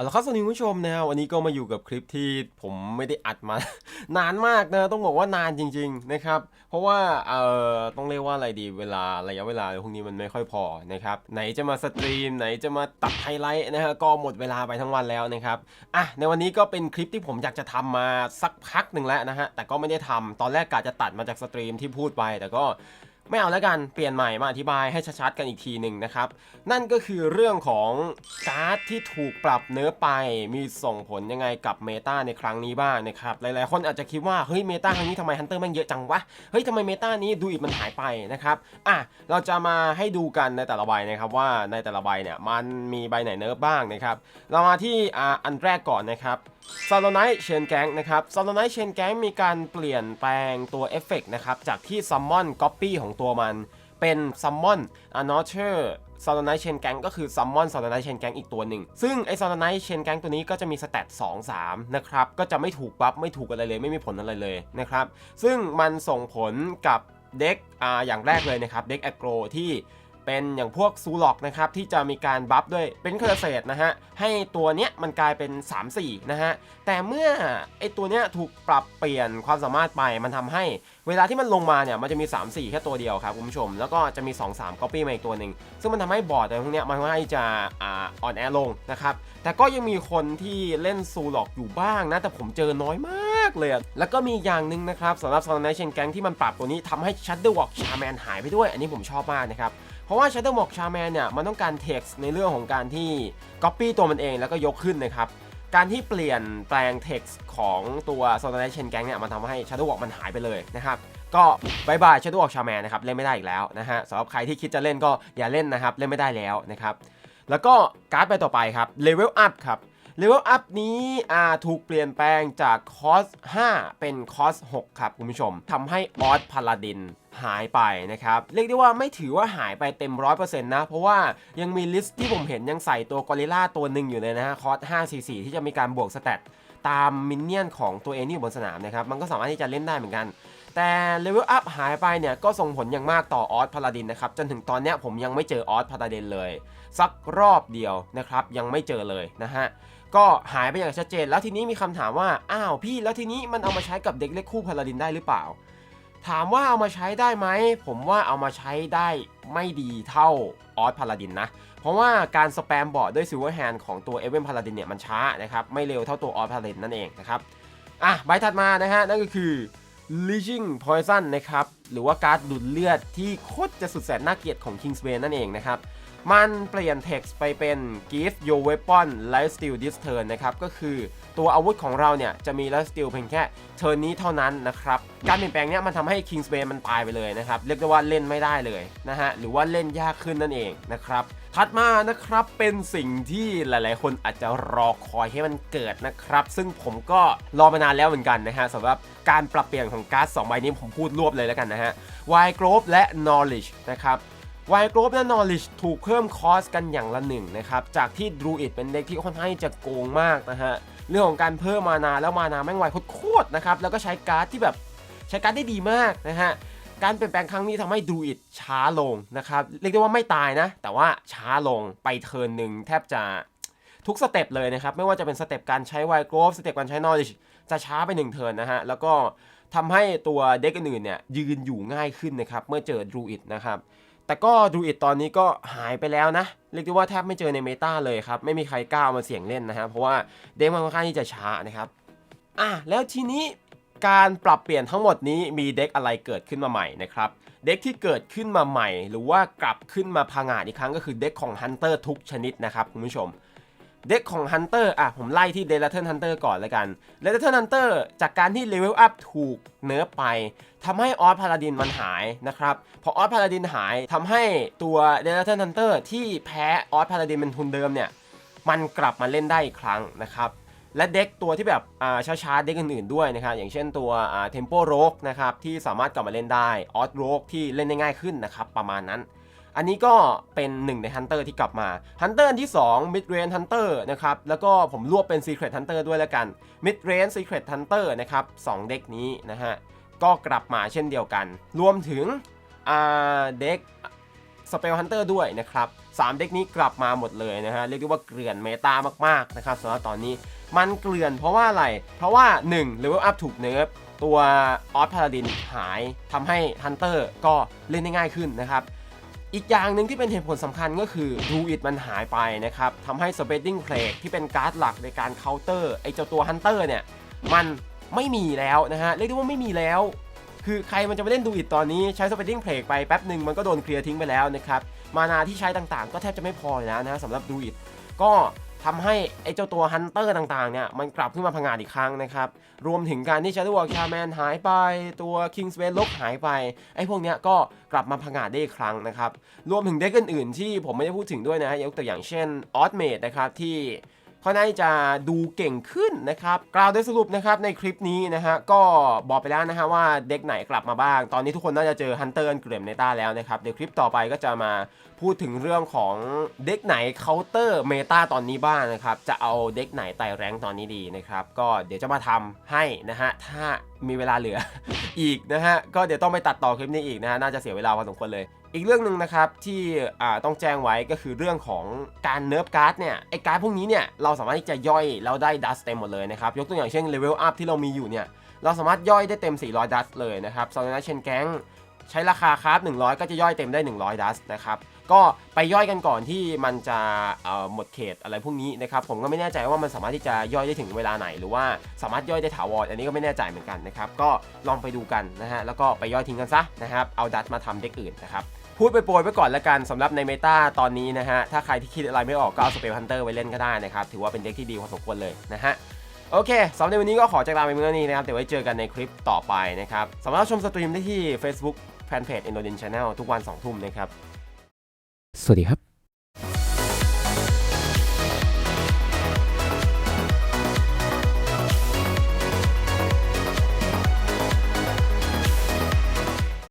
เอาละครับสวัสดีคุณผู้ชมนะวันนี้ก็มาอยู่กับคลิปที่ผมไม่ได้อัดมา นานมากนะต้องบอกว่านานจริง ๆนะครับ เพราะว่าเอ่อต้องเรียกว่าอะไรดีเวลาระยะเวลาพวกนี้มันไม่ค่อยพอนะครับไหนจะมาสตรีมไหนจะมาตัดไฮไลท์นะฮะก็หมดเวลาไปทั้งวันแล้วนะครับอะในวันนี้ก็เป็นคลิปที่ผมอยากจะทำมาสักพักหนึ่งแล้วนะฮะแต่ก็ไม่ได้ทำตอนแรกกะจะตัดมาจากสตรีมที่พูดไปแต่ก็ ไม่เอาแล้วกันเปลี่ยนใหม่มาอธิบายให้ชัดๆกันอีกทีหนึ่งนะครับ นั่นก็คือเรื่องของการ์ดที่ถูกปรับเนื้อไปมีส่งผลยังไงกับเมตาในครั้งนี้บ้างนะครับ หลายๆ คนอาจจะคิดว่า เฮ้ยเมตาครั้งนี้ทำไมฮันเตอร์มันเยอะจังวะ เฮ้ยทำไมเมตานี้ดูอีกมันหายไปนะครับ อะ เราจะมาให้ดูกันในแต่ละใบนะครับว่าในแต่ละใบเนี่ยมันมีใบไหนเนิร์ฟบ้างนะครับ เรามาที่อ่าอันแรกก่อนนะครับซาโลไนท์เชนแก๊งนะครับซาโลไนท์เชนแก๊งมีการเปลี่ยนแปลงตัวเอฟเฟกนะครับจากที่ซัมมอนก๊อปปี้ของตัวมัน เป็นซัมมอนอะนอเชอร์ซาโลไนเชนแกงก็คือซัมมอนซาโลไนเชนแกงอีกตัวหนึ่ง ซึ่งไอซาโลไนเชนแกงตัวนี้ก็จะมีสเตต2 3 นะครับ ก็จะไม่ถูกบัฟไม่ถูกอะไรเลย ไม่มีผลอะไรเลยนะครับ ซึ่งมันส่งผลกับเด็กอ่าอย่างแรกเลยนะครับ เด็กแอโกรที่ เป็นอย่างพวกซูล็อกนะครับที่จะมีการบัฟด้วยเป็นเคอร์เซตนะฮะให้ตัวเนี้ยมันกลายเป็น 3-4 นะฮะแต่เมื่อไอตัวเนี้ยถูกปรับเปลี่ยนความสามารถไปมันทำให้ เวลาที่มันลงมาเนี่ยมันจะมี 3 4 แค่ตัวเดียวครับคุณผู้ชม แล้วก็จะมี 2 3 copy มาอีกตัวหนึ่งซึ่งมันทำให้บอร์ดอะไรพวกเนี้ยมันให้จะอ่ออนแอลงนะครับแต่ก็ยังมีคนที่เล่นซูล็อกอยู่บ้างนะแต่ผมเจอน้อยมากเลยแล้วก็มีอย่างหนึ่งนะครับสำหรับซอนไนเชนแกงที่มันปรับตัวนี้ทำให้ Shadowwalk Shaman หายไปด้วย อันนี้ผมชอบมากนะครับ ราะว่า Shadowwalk Shaman เนี่ยมันต้องการ text ในเรื่องของการที่ copy ตัวมันเองแล้วก็ยกขึ้นนะครับ การที่เปลี่ยนแปลง text ของตัว s o n a l i z a t i o n Gang เนี่ยมันทำให้ Shadowwalk มันหายไปเลยนะครับก็บายบาย Shadowwalk Shaman นะครับเล่นไม่ได้อีกแล้วนะฮะสำหรับใครที่คิดจะเล่นก็อย่าเล่นนะครับเล่นไม่ได้แล้วนะครับแล้วก็การ์ดไปต่อไปครับ Level Up ครับ Level Up นี้อ่าถูกเปลี่ยนแปลงจากคอส 5 เป็นคอส 6 ครับคุณผู้ชมทำให้ออสพาลาดินหายไปนะครับ เรียกได้ว่าไม่ถือว่าหายไปเต็ม 100%นะ เพราะว่ายังมีลิสต์ที่ผมเห็นยังใส่ตัวกอริล่าตัวหนึ่งอยู่เลยนะฮะคอส 544 ที่จะมีการบวกสเตตตามมินเนี่ยนของตัวเองที่อยู่บนสนามนะครับ มันก็สามารถที่จะเล่นได้เหมือนกัน แต่เลเวลอัพหายไปเนี่ย ก็ส่งผลอย่างมากต่อออสพาลาดินนะครับ จนถึงตอนนี้ผมยังไม่เจอออสพาลาดินเลย สักรอบเดียวนะครับยังไม่เจอเลยนะฮะ ก็หายไปอย่างชัดเจน แล้วทีนี้มีคำถามว่า อ้าวพี่แล้วทีนี้มันเอามาใช้กับเด็กเล็กคู่พาลาดินได้หรือเปล่า ถามว่าเอามาใช้ได้ไหม ผมว่าเอามาใช้ได้ไม่ดีเท่าออสพาลาดินนะ เพราะว่าการสแปมบอร์ดด้วยซิลเวอร์แฮนด์ของตัวเอเวนพาลาดินเนี่ยมันช้านะครับ ไม่เร็วเท่าตัวออสพาลาดินนั่นเองนะครับ อะใบถัดมานะฮะนั่นก็คือ Leeching Poison นะครับ หรือว่าการ์ดดูดเลือดที่โคตรจะสุดแสนน่าเกลียดของ Kingsbane นั่นเองนะครับ มันเปลี่ยน text ไปเป็น give your weapon life steal this turn นะครับ ก็คือตัวอาวุธของเราเนี่ยจะมี life steal เพียงแค่เทิร์นนี้เท่านั้นนะครับ การเปลี่ยนแปลงเนี้ยมันทำให้ Kingsbane มันตายไปเลยนะครับ เรียกได้ว่าเล่นไม่ได้เลยนะฮะ หรือว่าเล่นยากขึ้นนั่นเองนะครับถัดมานะครับเป็นสิ่งที่หลายๆ คนอาจจะรอคอยให้มันเกิดนะครับ ซึ่งผมก็รอมานานแล้วเหมือนกันนะฮะสำหรับการปรับเปลี่ยนของการ์ดสองใบนี้ผมพูดรวบเลยแล้วกันนะฮะ Wild Growth และ Knowledge นะครับไวโกรบและ Knowledge ถูกเพิ่มคอสกันอย่างละหนึ่งนะครับ จากที่ Druid เป็นเด็กที่ค่อนข้างจะโกงมากนะฮะ เรื่องของการเพิ่มมานาแล้วมานาแม่งไวโคตรนะครับ แล้วก็ใช้การ์ดที่แบบใช้การ์ดได้ดีมากนะฮะการเปลี่ยนแปลงครั้งนี้ทำให้ Druid ช้าลงนะครับ เรียกได้ว่าไม่ตายนะ แต่ว่าช้าลงไปเทิร์นหนึ่งแทบจะทุกสเต็ปเลยนะครับ ไม่ว่าจะเป็นสเต็ปการใช้ไวโกรบสเต็ปการใช้ Knowledge จะช้าไปหนึ่งเทิร์นนะฮะ แล้วก็ ทำให้ตัวเด็กอื่นๆเนี่ยยืนอยู่ง่ายขึ้นนะครับเมื่อเจอ Druid นะครับแต่ก็ดูอิดตอนนี้ก็หายไปแล้วนะ เรียกได้ว่าแทบไม่เจอในเมตาเลยครับ ไม่มีใครกล้าเอามาเสี่ยงเล่นนะฮะเพราะว่าเด็กมันค่อนข้างที่จะช้านะครับอะแล้วทีนี้การปรับเปลี่ยนทั้งหมดนี้มีเด็กอะไรเกิดขึ้นมาใหม่นะครับ เด็กที่เกิดขึ้นมาใหม่ หรือว่ากลับขึ้นมาพังอาจอีกครั้งก็คือเด็กของฮันเตอร์ทุกชนิดนะครับคุณผู้ชม เด็กของ Hunter อะผมไล่ที่ d e l a t o n Hunter ก่อนเลยกัน d e l a t o n Hunter จากการที่เลเวลอัพถูกเนิร์ฟไปทำให้ออสพาลาดินมันหายนะครับ พอออสพาลาดินหายทำให้ตัว d e l a t o n Hunter ที่แพ้ออสพาลาดินเป็นทุนเดิมเนี่ย มันกลับมาเล่นได้อีกครั้งนะครับและเด็กตัวที่แบบอ่าช้าๆเด็กอื่นๆด้วยนะครับอย่างเช่นตัวอ่า Tempo Rogue นะครับที่สามารถกลับมาเล่นได้ออสโรกที่เล่นได้ง่ายขึ้นนะครับประมาณนั้น อันนี้ก็เป็นหนึ่งในฮันเตอร์ที่กลับมาฮันเตอร์อันที่2 Mid Range Hunter นะครับ แล้วก็ผมรวบเป็น Secret Hunter ด้วยแล้วกัน Mid Range Secret Hunter นะครับสองเด็กนี้นะฮะ ก็กลับมาเช่นเดียวกัน รวมถึงเด็กสเปลฮันเตอร์ด้วยนะครับสามเด็กนี้กลับมาหมดเลยนะฮะ เรียกได้ว่าเกลื่อนเมตามากๆนะครับสำหรับตอนนี้มันเกลื่อนเพราะว่าอะไร เพราะว่า1เลเวลอัพถูกเนิร์ฟตัวออสพาราดินหายทำให้ฮันเตอร์ก็เล่นได้ง่ายขึ้นนะครับ อีกอย่างหนึ่งที่เป็นเหตุผลสำคัญก็คือดูอิดมันหายไปนะครับทำให้ Spreading Plague ที่เป็นการ์ดหลักในการเคาน์เตอร์ไอเจ้าตัวฮันเตอร์เนี่ยมันไม่มีแล้วนะฮะเรียกได้ว่าไม่มีแล้ว คือใครมันจะไปเล่นดูอิดตอนนี้ใช้ Spreading Plague ไปแป๊บหนึ่งมันก็โดนเคลียร์ทิ้งไปแล้วนะครับมานาที่ใช้ต่างๆ ก็แทบจะไม่พอแล้วนะฮะสำหรับดูอิดก็ ทำให้ไอ้เจ้าตัวฮันเตอร์ต่างๆเนี่ยมันกลับขึ้นมาพังงาดอีกครั้งนะครับ รวมถึงการที่ชาร์ดวอลชาแมนหายไปตัวคิงสเวนลบหายไป ไอ้พวกเนี้ยก็กลับมาพังงาดได้อีกครั้งนะครับ รวมถึงเด็กอื่นๆ ที่ผมไม่ได้พูดถึงด้วยนะยกตัวอย่างเช่นออสเมดนะครับที่ ค่อนข้างจะดูเก่งขึ้นนะครับ กล่าวโดยสรุปนะครับในคลิปนี้นะฮะก็บอกไปแล้วนะฮะว่าเด็กไหนกลับมาบ้าง ตอนนี้ทุกคนน่าจะเจอฮันเตอร์เกรมเนต้าแล้วนะครับ เดี๋ยวคลิปต่อไปก็จะมาพูดถึงเรื่องของเด็กไหนเคาน์เตอร์เมตาตอนนี้บ้างนะครับ จะเอาเด็กไหนไต่แรงตอนนี้ดีนะครับ ก็เดี๋ยวจะมาทำให้นะฮะถ้า มีเวลาเหลืออีกนะฮะ ก็เดี๋ยวต้องไปตัดต่อคลิปนี้อีกนะฮะ น่าจะเสียเวลาพอสมควรเลย อีกเรื่องหนึ่งนะครับที่ต้องแจ้งไว้ก็คือเรื่องของการเนิร์ฟการ์ดเนี่ย ไอการ์ดพวกนี้เนี่ยเราสามารถที่จะย่อยแล้วได้ดัสเต็มหมดเลยนะครับ ยกตัวอย่างเช่นเลเวลอัพที่เรามีอยู่เนี่ย เราสามารถย่อยได้เต็ม 400 ดัสเลยนะครับซอนนัเชนแก๊งใช้ราคาคราฟ100 ก็จะย่อยเต็มได้ 100 ดัสนะครับ ก็ไปย่อยกันก่อนที่มันจะหมดเขตอะไรพวกนี้นะครับผมก็ไม่แน่ใจว่ามันสามารถที่จะย่อยได้ถึงเวลาไหน หรือว่าสามารถย่อยได้ถาวรอันนี้ก็ไม่แน่ใจเหมือนกันนะครับก็ลองไปดูกันนะฮะแล้วก็ไปย่อยทิ้งกันซะนะครับเอาดัตมาทำเด็กอื่นนะครับพูดไปโปรยไปก่อนละกันสำหรับในเมตาตอนนี้นะฮะถ้าใครที่คิดอะไรไม่ออกก็เอาสเปลฮันเตอร์ไว้เล่นก็ได้นะครับถือว่าเป็นเด็กที่ดีพอสมควรเลยนะฮะโอเคสำหรับในวันนี้ก็ขอจากลาไปเมื่อนี้นะครับเดี๋ยวไว้เจอกันในคลิปต่อไปนะครับสามารถชมสตรีมได้ที่ Facebook แฟนเพจ Indonesian Channel ทุกวัน 2 ทุ่มนะครับ สวัสดีครับ